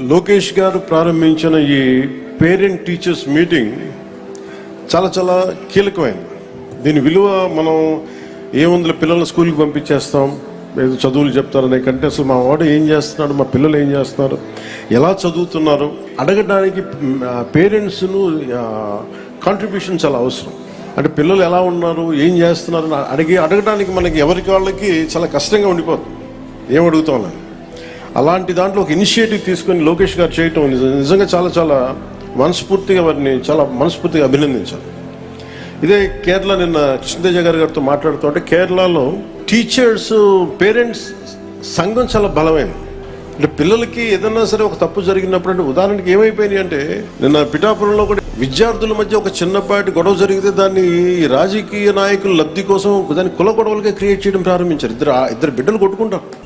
లోకేష్ గారు ప్రారంభించిన ఈ పేరెంట్ టీచర్స్ మీటింగ్ చాలా చాలా కీలకమైనది దీని విలువ మనం ఏముంది పిల్లల స్కూల్కి పంపించేస్తాం? ఏదో చదువులు చెప్తారనే కంటే అసలు మా వాడు ఏం చేస్తున్నాడు? మా పిల్లలు ఏం చేస్తున్నారు? ఎలా చదువుతున్నారు? అడగడానికి పేరెంట్స్ను కాంట్రిబ్యూషన్ చాలా అవసరం. అంటే పిల్లలు ఎలా ఉన్నారు? ఏం చేస్తున్నారు అడిగి అడగడానికి మనకి ఎవరికి వాళ్ళకి చాలా కష్టంగా ఉండిపోతుంది. ఏం అడుగుతాం అలాంటి దాంట్లో ఒక ఇనిషియేటివ్ తీసుకొని లోకేష్ గారు చేయటం నిజంగా చాలా చాలా మనస్ఫూర్తిగా వారిని చాలా మనస్ఫూర్తిగా అభినందించాలి. ఇదే కేరళ నిన్న కృష్ణతేజ గారి గారితో మాట్లాడుతుంటే కేరళలో టీచర్స్ పేరెంట్స్ సంఘం చాలా బలమైనది అంటే పిల్లలకి ఏదన్నా సరే ఒక తప్పు జరిగినప్పుడు అంటే ఉదాహరణకి ఏమైపోయినాయి అంటే నిన్న పిఠాపురంలో కూడా విద్యార్థుల మధ్య ఒక చిన్నపాటి గొడవ జరిగితే దాన్ని రాజకీయ నాయకుల లబ్ధి కోసం దాన్ని కుల గొడవలుగా క్రియేట్ చేయడం ప్రారంభించారు. ఇద్దరు ఇద్దరు బిడ్డలు కొట్టుకుంటారు.